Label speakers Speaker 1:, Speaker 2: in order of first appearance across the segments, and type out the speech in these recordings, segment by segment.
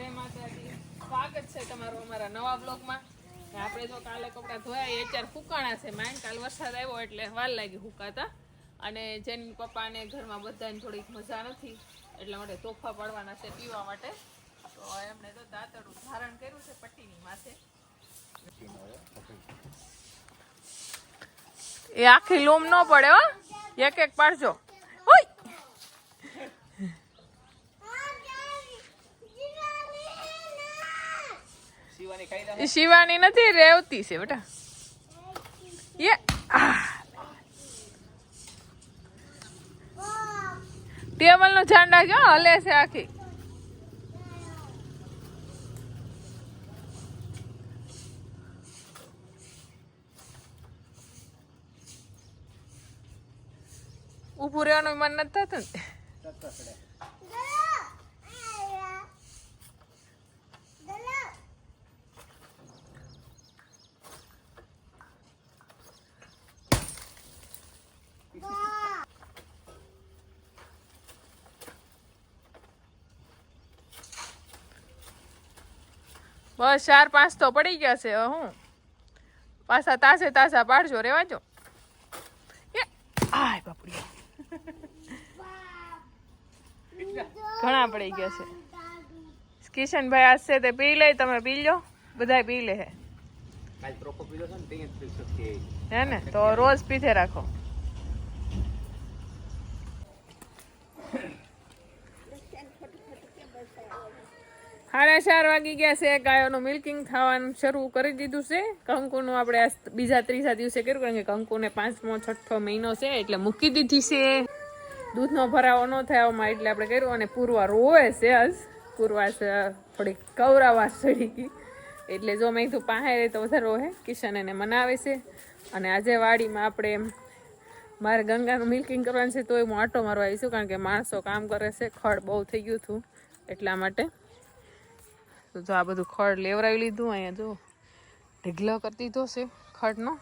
Speaker 1: જય માતાજી. સ્વાગત છે તમારું અમારા નવા બ્લોગમાં. આપણે જો કાલે કપડાં ધોયા અત્યારે ફૂકાણા છે માઇન કાલ વરસાદ આવ્યો એટલે વાર લાગી ફૂકાતા અને જેની પપ્પાને ઘરમાં બધાને થોડીક મજા નથી, એટલા માટે તોફા પાડવાના છે પીવા માટે. તો એમણે તો દાંતડું ધારણ કર્યું છે પટ્ટીની માથે. એ આખી લૂમ ન પડે હો. એક એક પાડજો. ઓય! શિવાની નથી રેવતી છે બેટા. યે ટેબલનું ધ્યાન રાખજો હલે છે આખી. ઉભું રહેવાનું મન નથી થતું ને. બસ ચાર પાંચ તો પડી ગયા છે હવે હું પાછા તાસે તાસા પાડજો રેવાજો. એ, આય બાપડી. ઘણા પડી ગયા છે. કિશનભાઈ આજશે તે પી લે તમે પી લો બધાય પી લે હે.
Speaker 2: કાલ પ્રોકો પીધો છે ને ત્યાં જ પી શકીએ.
Speaker 1: હે ને તો રોજ પીધે રાખો. સાડા ચાર વાગી ગયા છે, ગાયોનું મિલ્કિંગ થવાનું શરૂ કરી દીધું છે. કંકુનું આપણે બીજા ત્રીજા દિવસે કર્યું, કારણ કે કંકુને પાંચમો, છઠ્ઠો મહિનો છે, એટલે મૂકી દીધી છે. દૂધનો ભરાવો ન થાય આમાં એટલે આપણે કર્યું અને પૂર્વા રોવે છે આજ. પૂર્વા થોડી કવરાવા ચડી ગઈ. એટલે જો મેં કીધું પાસે રહે તો વધારે રોહે કિશન એને મનાવે છે. અને આજે વાડીમાં આપણે મારે ગંગાનું મિલ્કિંગ કરવાનું છે, તોય હું આટો મારવા આવીશું કારણ કે માણસો કામ કરે છે, ખડ બહુ થઈ ગયું હતું એટલા માટે. તો જો આ બધું ખડ લેવરાવી લીધું અહીંયા, જો. ઢીગલો કરી દીધો છે ખડનો.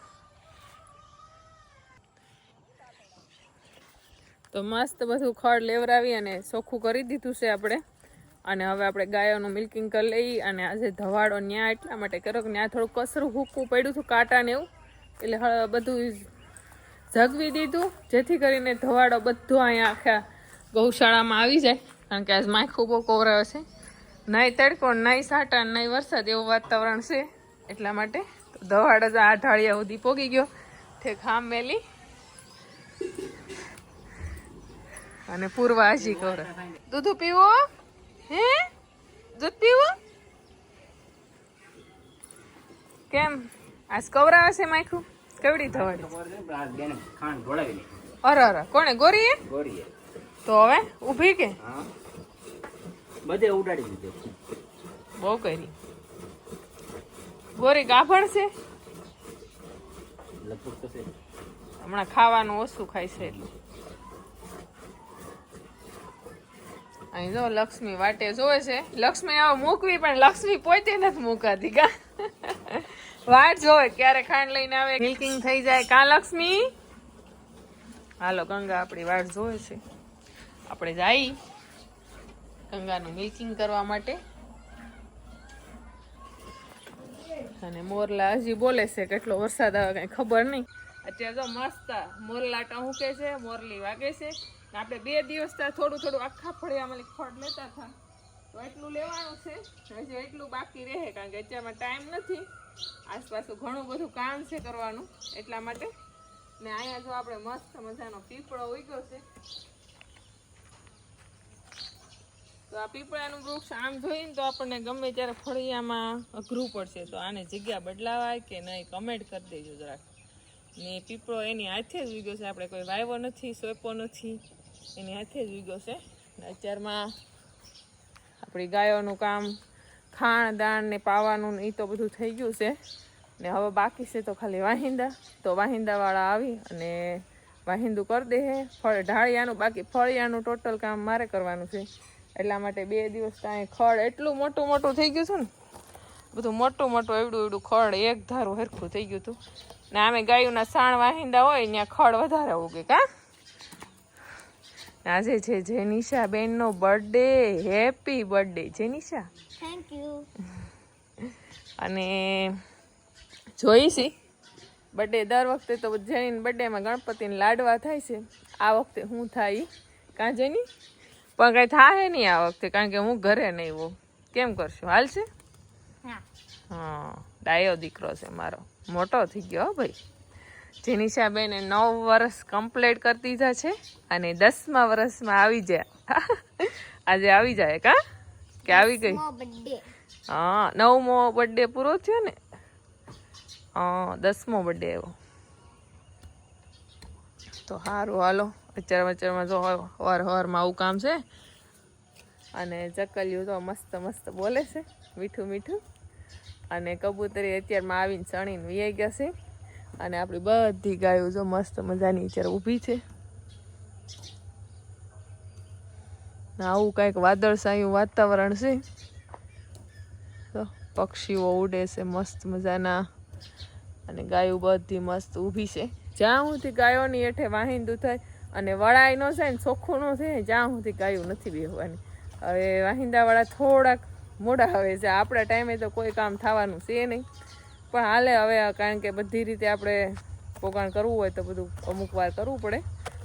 Speaker 1: તો મસ્ત બધું ખડ લેવરાવી અને ચોખ્ખું કરી દીધું છે આપણે. અને હવે આપણે ગાયોનું મિલ્કિંગ કરી લઈ અને આજે ધવાડો ન્યા એટલા માટે કર્યો કે ત્યાં થોડું કસરું ભૂકવું પડ્યું હતું કાંટા ને એવું. એટલે બધું જગવી દીધું, જેથી કરીને ધવાડો બધો અહીંયા આખા ગૌશાળામાં આવી જાય. કારણ કે આજ માખું બહુ કોવરાયો છે. નહીં તડકો નહીં સાટા નહીં વરસાદ એવું વાતાવરણ છે એટલા માટે દવાડ જ આ ઢાળિયા સુધી પોગી ગયો. તે ખામ મેલી. અને પૂર્વા હજી કર દૂધ પીવો? હે? દૂધ પીવો? કેમ? આજ કવરાવે છે માખું કેવડી
Speaker 2: લે
Speaker 1: અરે અરે કોણે ગોરીએ. તો હવે ઊભી કે?
Speaker 2: હા. બધે ઉડાડી દીધો.
Speaker 1: બહુ કરી. ગોરી ગાભણ છે?
Speaker 2: લગભગ તો છે.
Speaker 1: હમણાં ખાવાનું ઓછું ખાય છે એટલું. અહીં જો લક્ષ્મી વાટે જોવે છે. લક્ષ્મી આવ મૂકવી પણ લક્ષ્મી પોતે નથી મૂકાતી કા? વાટ જોવે ક્યારે ખાંડ લઈને આવે. મિલ્કિંગ થઈ જાય કા લક્ષ્મી? હાલો ગંગા આપણી વાટ જોવે છે. આપણે જઈ ગંગાનું મિલ્કિંગ કરવા માટે. અને મોરલા હજી બોલે છે કેટલો વરસાદ આવે કઈ ખબર નહીં. અત્યારે તો મસ્ત મોરલા ટહુકે છે, મોરલી વાગે છે. આપણે બે દિવસ ત્યાં થોડું થોડું આખા ફળિયામાં ફળ લેતા હતા. તો એટલું લેવાનું છે. હજી એટલું બાકી રહે કારણ કે અત્યારમાં ટાઈમ નથી. આસપાસ ઘણું બધું કામ છે કરવાનું એટલા માટે. ને અહીંયા જો આપણે મસ્ત મજાનો પીપળો ઉગ્યો છે. તો આ પીપળાનું વૃક્ષ આમ જોઈને તો આપણને ગમે ત્યારે ફળિયામાં અઘરું પડશે. તો આને જગ્યા બદલાવાય કે નહીં કમેન્ટ કરી દેજો જરાક. ને પીપળો એની હાથે જ ઉગ્યો છે. આપણે કોઈ વાવ્યો નથી સોંપ્યો નથી. એની હાથે જ ઉગ્યો છે. અત્યારમાં આપણી ગાયોનું કામ, ખાણ, દાણ ને પાવાનું એ તો બધું થઈ ગયું છે. ને હવે બાકી છે તો ખાલી વાહિંદા. તો વાહિંદાવાળા આવી અને વાહિંદું કરી દે ફળ ઢાળિયાનું બાકી ફળિયાનું ટોટલ કામ મારે કરવાનું છે. એટલા માટે બે દિવસ ત્યાં ખડ એટલું મોટું મોટું થઈ ગયું છે ને બધું મોટું મોટું એવડું એવડું ખડ એક ધારું હરખું થઈ ગયું હતું. ને આમે ગાયોના સાણ વાહિંદા હોય ત્યાં ખડ વધારે ઉગે કા? આજે છે જેનિશા બેનનો birthday happy birthday Jenisha.
Speaker 3: Thank you
Speaker 1: અને જોઈશી બર્થડે દર વખતે તો જેની બર્થડેમાં ગણપતિને લાડવા થાય છે. આ વખતે હું થાય? કાં જેની? પણ કઈ થાય નહીં આ વખતે કારણ કે હું ઘરે નહીં હોઉં. કેમ કરશું? હાલશે
Speaker 3: હા.
Speaker 1: હા ડાયો દીકરો છે મારો. મોટો થઈ ગયો હો ભાઈ. જેનિશા બેને નવ વર્ષ કમ્પ્લીટ કરી દીધા છે અને દસમા વર્ષમાં આવી જાય. આજે આવી જાય કા કે આવી ગઈ? હા નવમો બર્થડે પૂરો થયો ને? હા દસમો બર્થડે આવ્યો. તો સારું હાલો. અત્યારે વચ્ચારમાં જો હવાર હવારમાં આવું કામ છે. અને ચકલિયું તો મસ્ત મસ્ત બોલે છે, મીઠું મીઠું. અને કબૂતરી અત્યારમાં આવીને ચણીને વીઆઈ ગયા છે. અને આપણી બધી ગાયો જો મસ્ત મજાની અત્યારે ઊભી છે. આવું કાંઈક વાદળછાયું વાતાવરણ છે. તો પક્ષીઓ ઉડે છે મસ્ત મજાના. અને ગાયો બધી મસ્ત ઊભી છે. જ્યાં સુધી ગાયોની હેઠે વાહિંદુ થાય અને વળાઈ ન જાય ને ચોખ્ખું ન થાય જ્યાં સુધી ગાયું નથી બેહવાની. હવે વાહિંદાવાળા થોડાક મોડા હવે છે. આપણા ટાઈમે તો કોઈ કામ થવાનું છે નહીં. પણ હાલે હવે કારણ કે બધી રીતે આપણે પોગાણ કરવું હોય તો બધું અમુક વાર કરવું પડે.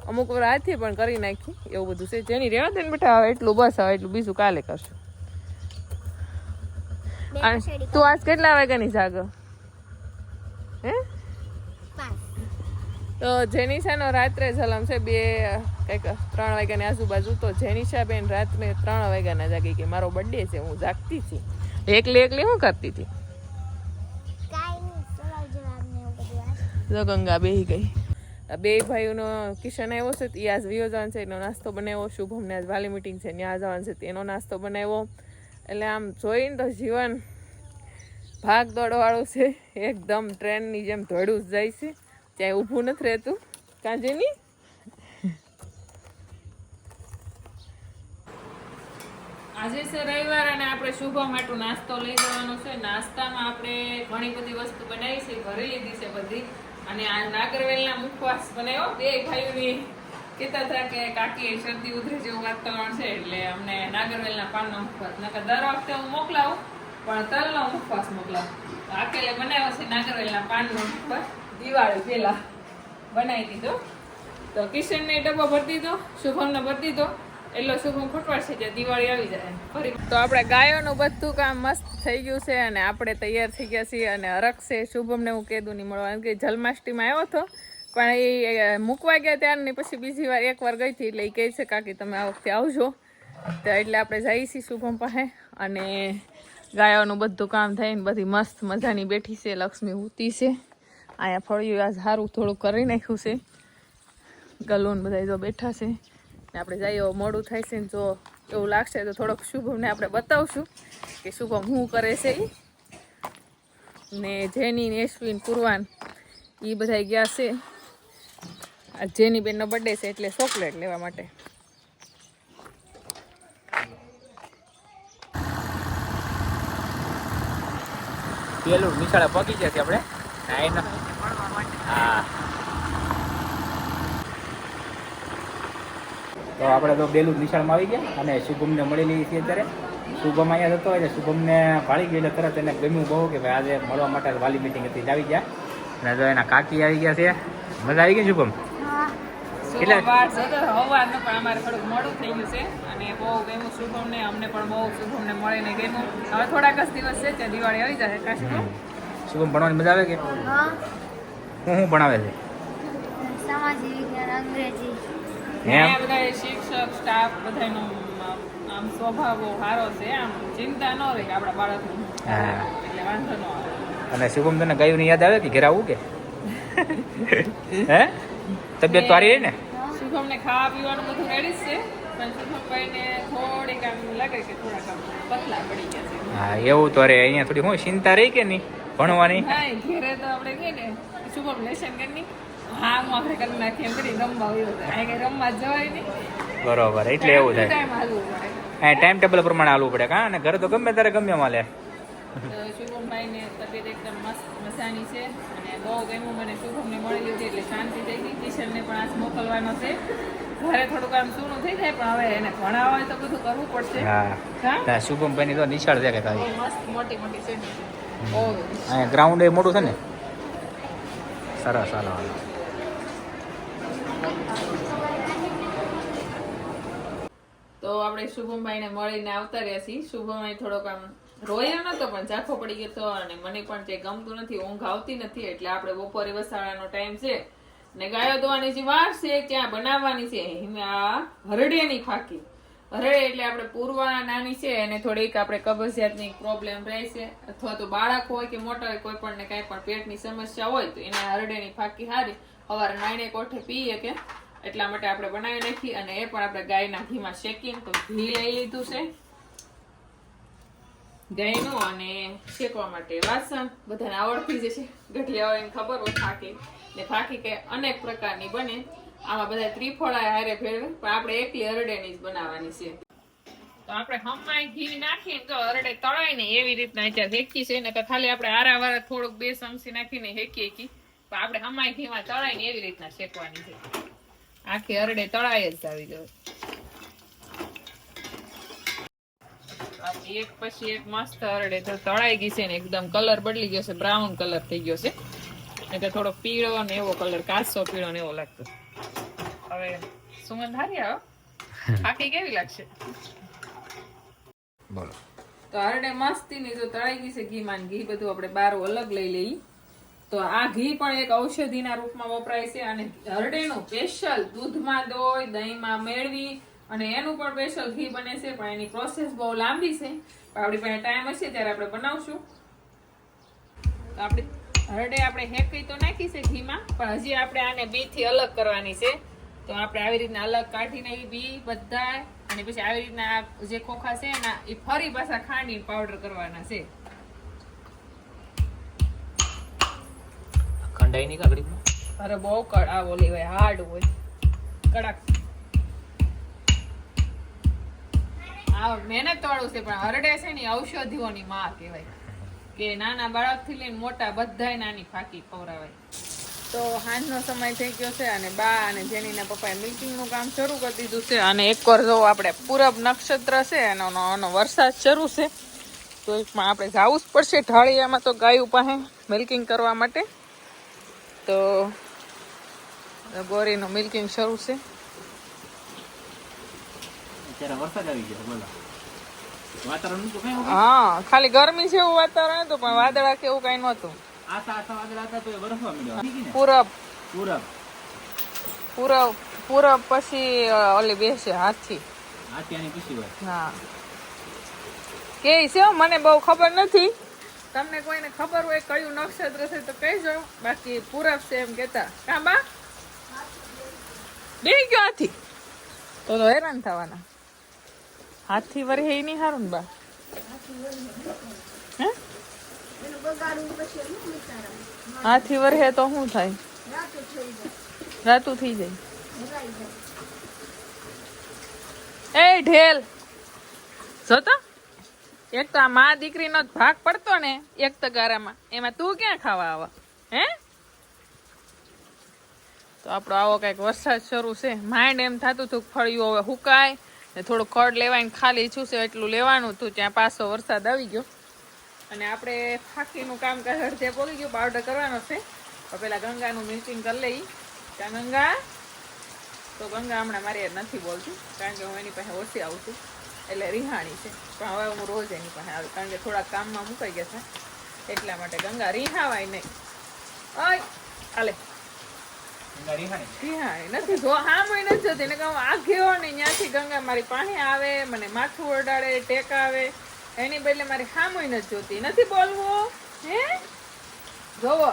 Speaker 1: અમુક વાર હાથથી પણ કરી નાખી એવું બધું છે. જેની રહેવા દે ને બેટા હવે એટલું બસ હવે એટલું બીજું કાલે કરશું. તું આજ કેટલા વાગ્યાની જાગ? હે? તો જેનિશાનો રાત્રે જલમ છે, બે, કંઈક ત્રણ વાગ્યાની આજુબાજુ. તો જેનિશા બેન રાત્રે ત્રણ વાગ્યાના જાગી કે મારો બર્થડે છે, હું જાગતી હતી. એકલી એકલી હું કરતી હતી? ગંગા બેહી ગઈ. બે ભાઈઓનો કિશન આવ્યો છે એ આજ વિયો જવાનું છે, એનો નાસ્તો બનાવ્યો. શુભમને આજ વાલી મિટિંગ છે, ત્યાં જવાનું છે, તેનો નાસ્તો બનાવ્યો. એટલે આમ જોઈને તો જીવન ભાગ દોડવાળું છે, એકદમ ટ્રેનની જેમ દોડું જ જાય છે. ક્યાંય ઊભું નથી રહેતું. કાંજેની? આજે છે રવિવાર અને આપણે શુભમ હાટુ નાસ્તો લઈ જવાનો છે. નાસ્તામાં આપણે ઘણી બધી વસ્તુ બનાવી છે, ભરી લીધી છે બધી. અને આ નાગરવેલના મુખવાસ બનાવ્યો. બે ભાઈઓની કહેતા હતા કે કાકી શરદી ઉધરે જેવું વાતાવરણ છે એટલે અમને નાગરવેલના પાનનો મુખવાસ. નકર દર વખતે હું મોકલાવું, પણ તલનો મુખવાસ મોકલાવું. આકેલે બનાવ્યો છે નાગરવેલના પાનનો મુખવાસ. દિવાળી પહેલાં બનાવી દીધો. તો કિશનને ડબ્બો ભરી દીધો, શુભમને ભરી દીધો. એટલો શુભમ ખોટવાડશે જે દિવાળી આવી જાય તો આપણે ગાયોનું બધું કામ મસ્ત થઈ ગયું છે અને આપણે તૈયાર થઈ ગયા છીએ અને અરખશે શુભમને હું કહેદું નહીં મળવા. કે જન્માષ્ટમીમાં આવ્યો હતો, પણ એ મૂકવા ગયા ત્યારની પછી બીજી વાર એક વાર ગઈ હતી એટલે એ કહે છે, કાકી, તમે આ વખતે આવજો. તો એટલે આપણે જઈએ છીએ શુભમ પાસે અને ગાયોનું બધું કામ થઈને બધી મસ્ત મજાની બેઠી છે. લક્ષ્મી ઉતી છે. અહીંયા ફળિયું આજ સારું થોડું કરી નાખ્યું છે. ગલોન બધા જો બેઠા છે. ને આપણે જઈએ મોડું થાય છે ને જો એવું લાગશે તો થોડોક શુભમને આપણે બતાવશું કે શુભમ શું કરે છે એ ને જેની ને અશ્વિન પૂર્વાન એ બધા ગયા છે. આ જેની બેનનો બર્થડે છે એટલે ચોકલેટ લેવા માટે.
Speaker 2: પેલું નિશાળા પગી જશે આપણે. એનો હા. તો આપણે તો બેલું નિશાળમાં આવી ગયા અને શુભમને મળેલી છીએ અત્યારે. શુભમ અહીંયા જતો એટલે શુભમને ભાળી ગયો એટલે તરત એને ગમ્યું બહુ કે ભાઈ આજે મળવા માટે વાલી મિટિંગ હતી. એટલે આવી ગયા. અને જો એના કાકી આવી ગયા છે. મજા આવી ગઈ શુભમ?
Speaker 1: જતો હવારનો પણ અમારે થોડુંક મોડું થઈ ગયું છે. અને બહુ ગમ્યું શુભમને. અમને પણ બહુ શુભમને મળીને ગમ્યું. હવે થોડાક જ દિવસ છે. ત્યાં દિવાળી આવી જાય કાશી
Speaker 2: શુભમ ભણવાની મજા આવે કે?
Speaker 3: હા
Speaker 2: હું શું ભણાવે છે?
Speaker 3: સામાજિક વિજ્ઞાન અંગ્રેજી.
Speaker 2: એમ?
Speaker 1: બધા શિક્ષક સ્ટાફ બધાનો આમ સ્વભાવ સારો છે. આમ ચિંતા ન રહે આપણા બાળકનું.
Speaker 2: હા.
Speaker 1: એટલે વાંધો ન આવે.
Speaker 2: અને શુભમ તને ગાયું યાદ આવે કે ઘેર આવું કે? હે? તબિયત તો સારી રહી ને?
Speaker 1: શુભમને ખાવા પીવાનું બધું રેડી છે. થોડીક આમ લાગે કે થોડાક આમ પતલા પડી ગયા છે.
Speaker 2: હા એવું તો અરે અહીંયા થોડી હું ચિંતા રહી કે નહીં ભણવાની?
Speaker 1: ઘેરે તો આપણે કહીએ ને શુભમ લેશન કરી હા હું આપણે કરી નાખી એમ કરી રમવા આવ્યો હતો. અહીં કઈ રમવા જવાય નહીં.
Speaker 2: બરોબર એટલે એવું થાય. હા ટાઈમ ટેબલ પ્રમાણે હાલવું પડે કા? અને ઘરે તો ગમે ત્યારે ગમે
Speaker 1: મળે શુભમભાઈને તબિયત એકદમ મસ્ત મજાની છે. અને બહુ ગમ્યું મને. શુભમને મળી લીધી એટલે શાંતિ થઈ ગઈ. કિશનને પણ આજ મોકલવાનો છે. ઘરે થોડુંક આમ સૂનું થઈ જાય પણ હવે એને ભણાવવા હોય તો બધું કરવું પડશે.
Speaker 2: હા. શુભમભાઈની તો નિશાળ છે કે તારી?
Speaker 1: મસ્ત મોટી મોટી છે.
Speaker 2: અહીંયા ગ્રાઉન્ડ એ મોટું છે ને? સરસ હાલો હાલો
Speaker 1: તો આપણે શુભમભાઈને મળીને આવતા રહ્યા છીએ. શુભમભાઈ થોડોક આમ રોયો નતો, પણ ઝાંખો પડી ગયો હતો અને મને પણ જે ગમતું નથી, ઊંઘ આવતી નથી, એટલે આપણે બપોરે વસાવાનો ટાઈમ છે. ને ગાયો ધોવાની જે વાર છે, ત્યાં બનાવવાની છે. આ હરડિયાની ફાકી. હરડે એટલે આપણે પૂર્વા નાની છે, એને થોડીક આપણે કબજિયાતની પ્રોબ્લેમ રહેશે અથવા તો બાળક હોય કે મોટા હોય, કોઈ પણ ને કાંઈ પણ પેટની સમસ્યા હોય, તો એને હરડેની ફાકી હારી સવારે નાઈને કોઠે પીએ કે એટલા માટે આપણે બનાવી નાખી અને એ પણ આપણે ગાયના ઘીમાં શેકીને તો ઘી લઈ લીધું છે. ગાયનું અને શેકવા માટે વાસણ બધાને આવડતી જ છે ગઠિયા હોય ખબર હોય, ફાકી. ને ફાકી કે અનેક પ્રકારની બને. આમાં બધા ત્રિફળા હારે ભેળ, પણ આપણે એકલી હરડેની જ બનાવવાની છે. તો આપણે હમણાં ઘી નાખીને તો હરડે તળાય ને એવી રીતના અત્યારે છે. ને ખાલી આપણે આરાવારા થોડુંક બે ચમચી નાખીને હેકી હેકી પણ આપણે હમાય ઘીમાં ને એવી રીતના શેકવાની છે. આખી હરડે તળાય જ આવી ગયો એક પછી એક મસ્ત હરડે તો તળાઈ ગઈ છે ને એકદમ કલર બદલી ગયો છે. બ્રાઉન કલર થઈ ગયો છે. એટલે થોડો પીળો ને એવો કલર, કાચો પીળો ને એવો લાગતો. હવે સુગંધ હારી આવો. આખી કેવી લાગશે?
Speaker 2: બોલો.
Speaker 1: તો હરડે મસ્તીની જો તળાઈ ગઈ છે ઘીમાં ને ઘી બધું આપણે બાર અલગ લઈ લઈ તો આ ઘી પણ એક ઔષધિના રૂપમાં વપરાય છે અને હરડેનું સ્પેશિયલ દૂધમાં દોય દહીંમાં મેળવી અને એનું પણ સ્પેશિયલ ઘી બને છે પણ એની પ્રોસેસ બહુ લાંબી છે. આપણી પાસે ટાઈમ હશે ત્યારે આપણે બનાવશું. તો આપણે હરડે આપણે હેકી તો નાખી છે ઘીમાં પણ હજી આપણે આને બી થી અલગ કરવાની છે. તો આપણે આવી રીતના અલગ કાઢીને એ બી બધા અને પછી આવી રીતના જે ખોખા છે એના એ ફરી પાછા ખાંડી પાવડર કરવાના છે.
Speaker 2: ખંડાઈ નહીં કાકડી
Speaker 1: અરે બહુ કડ હોય હાર્ડ હોય. કડક. આ મહેનત વાળું છે પણ હરડે છે ને ઔષધિઓની માં કહેવાય. કે નાના બાળકથી લઈને મોટા બધાય નાની ફાકી ખવડાવાય. તો સાંજનો સમય થઈ ગયો છે અને બા અને જેનીના પપ્પાએ મિલ્કિંગનું કામ શરૂ કરી દીધું છે અને એક વાર જો આપણે પૂરબ નક્ષત્ર છે એનો આનો વરસાદ શરૂ છે તો એકમાં આપણે જવું જ પડશે ઢાળિયામાં તો ગાયું પાસે મિલ્કિંગ કરવા માટે. તો ગોરીનું મિલ્કિંગ શરૂ છે. હા ખાલી ગરમી છે એવું વાતાવરણ હતું પણ વાદળા કે એવું કઈ નહોતું.
Speaker 2: આસા આસા વાદળા હતા તો એ વરસવા મળ્યો
Speaker 1: પૂરબ.
Speaker 2: પૂરબ.
Speaker 1: પૂરબ પૂરબ પછી ઓલી બેસે હાથી
Speaker 2: હોય.
Speaker 1: હા. કે છે મને બહુ ખબર નથી. તમને કોઈને ખબર હોય કયું નક્ષત્ર છે તો કહેજો. બાકી પૂરબ છે એમ કેતા કાંબા બા? ગયો હાથી તો તો હેરાન થવાના. હાથી વરે હે નહીં સારું ને બા? હે? હાથી વરહે તો શું થાય? રાતું થઈ જાય. એ ઢેલ! જોતો એક તો આ મા દીકરીનો જ ભાગ પડતો ને એક ગારામાં. એમાં તું ક્યાં ખાવા આવા? હે? તો આપણો આવો કંઈક વરસાદ શરૂ છે. માઇન્ડ એમ થતું હતું ફળિયું હવે હુકાય ને થોડું ખડ લેવાય ને ખાલી ઈચ્છું છે એટલું લેવાનું. હતું ત્યાં પાછો વરસાદ આવી ગયો. અને આપણે ફાકીનું કામ તે પોગી ગયું પાવડર કરવાનો છે. તો પેલા ગંગાનું મિલ્કિંગ કરી લઈ. ત્યાં ગંગા તો ગંગા હમણાં મારી નથી બોલતું કારણ કે હું એની પાસે ઓછી આવું છું એટલે રિહાણી છે. પણ હવે હું રોજ એની પાસે આવું કારણ કે થોડા કામમાં મુકાઈ ગયા છે. એટલા માટે ગંગા રિહાવાય નહીં. ઓય રિહાણી? નથી જો હા હું નથી જતી. ને કહું આ ગયો નહીં ત્યાંથી ગંગા મારી પાસે આવે મને માથું ઓડાડે ટેકાવે એની બદલે મારી હામુય નથી જોતી. નથી બોલવું હે? જોવો.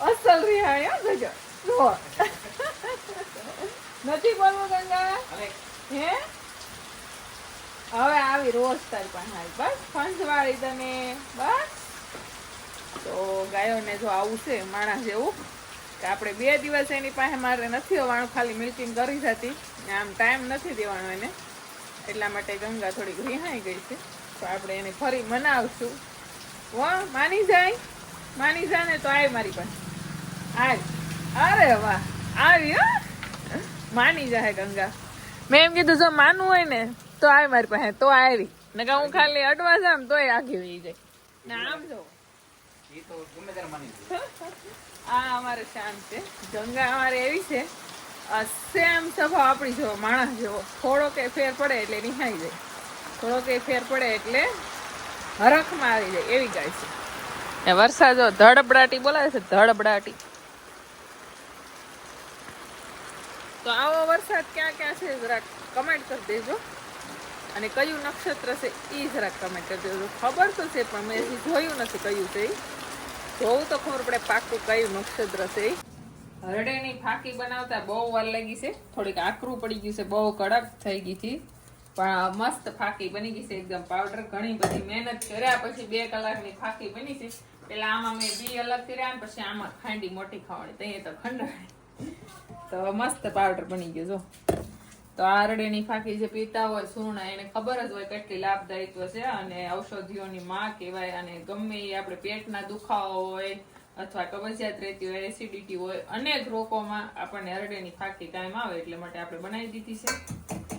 Speaker 1: અસલ રિહાણી ગજો જોવો. નથી બોલવું ગંગા? હે? હવે આવી રોજ તારી પાસે આવી. બસ ફંજવાળી તને બસ. તો ગાયોને જો આવું છે માણસ જેવું કે આપણે બે દિવસ એની પાસે મારે નથી હોવાનું ખાલી મિલ્કિંગ કરી જતી આમ ટાઈમ નથી દેવાનો એને. એટલા માટે ગંગા થોડીક રિહાઈ ગઈ છે. તો આપણે એને ફરી મનાવશું. વો માની જાય? માની જા ને તો આય મારી પાસે. આય. અરે વાહ. આવી હો. માની જાય ગંગા. મેં એમ કીધું જો માનવું હોય ને તો આય મારી પાસે તો આવી. નકા હું ખાલી અડવા જામ તોય આગી વહી જાય. ને આમ જો.
Speaker 2: એ તો ગમે ત્યારે માની
Speaker 1: આ અમારે શાંત છે. ગંગા અમારે એવી છે. સેમ સ્વભાવ આપણી જેવો માણસ જેવો. થોડો કે ફેર પડે એટલે નિહાઈ જાય. થોડો કે ફેર પડે એટલે હરખમાં આવી જાય. એવી ગાય છે. એ વરસાદ જો ધડબડાટી બોલાવે છે ધડબડાટી. તો આવો વરસાદ ક્યાં ક્યાં છે જરાક કમેન્ટ કરી દેજો. અને કયું નક્ષત્ર છે એ જરાક કમેન્ટ કરી દેજો. ખબર તો છે પણ મેં જોયું નથી કયું છે. જોવું તો ખબર પડે પાકું કયું નક્ષત્ર છે. હરડેની ફાકી બનાવતા બહુ વાર લાગી છે. થોડીક આકરું પડી ગયું છે, બહુ કડક થઈ ગઈ હતી પણ મસ્ત ફાકી બની ગઈ છે, એકદમ પાવડર ઘણી બધી મહેનત કર્યા પછી બે કલાકની ફાકી બની છે. પેલા આમાં મેં બી અલગ કર્યા પછી આમાં ખાંડી મોટી ખાવાની. તઈએ તો ખંડ તો મસ્ત પાવડર બની ગયો, જો. તો આ હરડેની ફાકી જે પીતા હોય સૂર્ણ એને ખબર જ હોય કેટલી લાભદાયિત્વ છે અને ઔષધિઓની માં કહેવાય અને ગમે એ આપણે પેટના દુખાવો હોય અથવા કબજિયાત રહેતી હોય એસિડિટી હોય, અનેક રોગોમાં આપણને હરડેની ફાકી કાયમ આવે, એટલે માટે આપણે બનાવી દીધી છે.